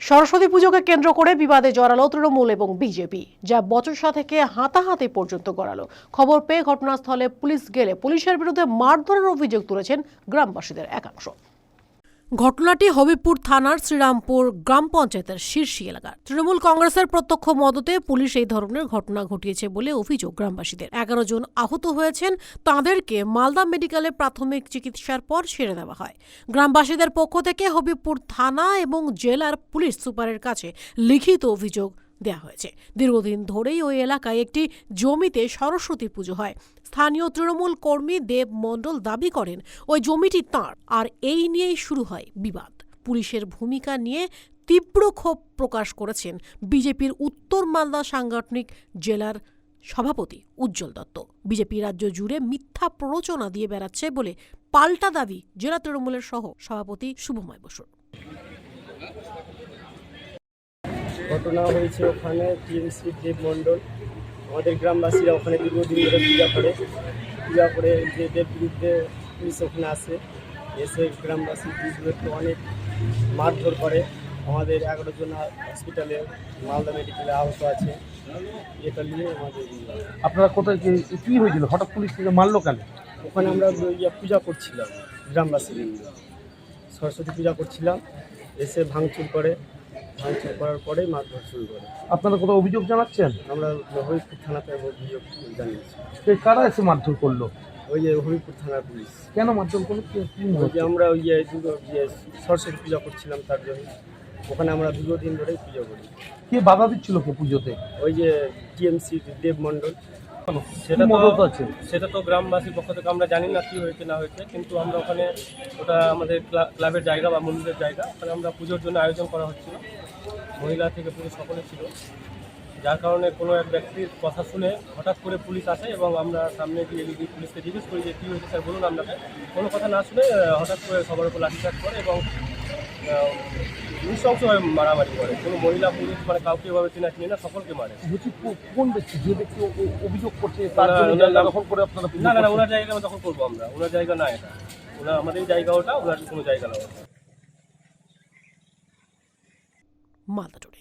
সরস্বতী পুজোকে কেন্দ্র করে বিবাদে জড়ালো তৃণমূল এবং বিজেপি, যা বচসা থেকে হাতাহাতি পর্যন্ত গড়ালো। খবর পেয়ে ঘটনাস্থলে পুলিশ গেলে পুলিশের বিরুদ্ধে মারধরের অভিযোগ তুলেছেন গ্রামবাসীদের একাংশ। ঘটনাটি হবিপুর থানার শ্রীরামপুর গ্রাম পঞ্চায়েতের শীর্ষ এলাকার। তৃণমূল কংগ্রেসের প্রত্যক্ষ মদতে পুলিশ এই ধরনের ঘটনা ঘটিয়েছে বলে অভিযোগ গ্রামবাসীদের। এগারো জন আহত হয়েছেন, তাঁদেরকে মালদা মেডিকেলে প্রাথমিক চিকিৎসার পর ছেড়ে দেওয়া হয়। গ্রামবাসীদের পক্ষ থেকে হবিপুর থানা এবং জেলার পুলিশ সুপারের কাছে লিখিত অভিযোগ দেওয়া হয়েছে। দীর্ঘদিন ধরেই ওই এলাকায় একটি জমিতে সরস্বতী পুজো হয়। স্থানীয় তৃণমূল কর্মী দেব মণ্ডল দাবি করেন, ওই জমিটি তাঁর আর এই নিয়েই শুরু হয় বিবাদ। পুলিশের ভূমিকা নিয়ে তীব্র ক্ষোভ প্রকাশ করেছেন বিজেপির উত্তর মালদা সাংগঠনিক জেলার সভাপতি উজ্জ্বল দত্ত। বিজেপি রাজ্য জুড়ে মিথ্যা প্ররোচনা দিয়ে বেড়াচ্ছে বলে পাল্টা দাবি জেলা তৃণমূলের সহ সভাপতি শুভময় বসুর। ঘটনা হয়েছে ওখানে টিএমসি দেব মণ্ডল। আমাদের গ্রামবাসীরা ওখানে দীর্ঘদিন ধরে পূজা করে। পূজা করে যে দেব বিরুদ্ধে পুলিশ ওখানে আসে। এসে গ্রামবাসী বিরুদ্ধে অনেক মারধর করে। আমাদের এগারো জন হসপিটালে মালদা মেডিকেলে আহত আছে। এটা নিয়ে আমাদের। আপনারা কোথায় কি কি হয়েছিল? হঠাৎ পুলিশ থেকে মারলো কেন? ওখানে আমরা ইয়ে পূজা করছিলাম গ্রামবাসী সরস্বতী পূজা করছিলাম। এসে ভাঙচুর করে। ভাঙচুর করার পরেই মারধর শুরু করে। আপনারা কোথাও অভিযোগ জানাচ্ছেন? আমরা হরিপুর থানাতে অভিযোগ জানিয়েছি। যে কারা এসে মারধর করল? ওই যে হরিপুর থানার পুলিশ। কেন মারধর করল? কি কি মনে ওই যে হচ্ছে? আমরা ওই যে দুর্গা ইয়ে সরস্বতী পূজা করছিলাম তার জন্য। ওখানে আমরা দীর্ঘদিন ধরেই পুজো করি। কে বাধা দিচ্ছিল কে পুজোতে? ওই যে টিএমসি দেব মণ্ডল। সেটা মদত আছে? সেটা তো গ্রামবাসীর পক্ষ থেকে আমরা জানি না কি হয়েছে না হয়েছে। কিন্তু আমরা ওখানে ওটা আমাদের ক্লা- ক্লাবের জায়গা বা মন্দিরের জায়গা। ওখানে আমরা পুজোর জন্য আয়োজন করা হচ্ছিল। মহিলা থেকে পুরো সকলে ছিল। যার কারণে কোনো এক ব্যক্তির কথা শুনে হঠাৎ করে পুলিশ আসে এবং আমরা সামনে গিয়ে যদি পুলিশকে জিজ্ঞেস করি যে কী হয়েছে স্যার? বলুন আপনাকে। কোনো কথা না শুনে হঠাৎ করে সবার উপর লাঠিচার্জ করে এবং নৃশংসভাবে মারামারি করে। কোনো মহিলা পুরুষ মানে কাউকে এভাবে চেনা চিনি না সকলকে মারে। বলছি কোন ব্যক্তি যে ব্যক্তি অভিযোগ করছে দখল করে আপনারা না না ওনার জায়গা দখল করব আমরা। ওনার জায়গা না এটা। ওনার আমাদের জায়গা ওটা ওনার কোনো জায়গা না ওটা মালদা টুডে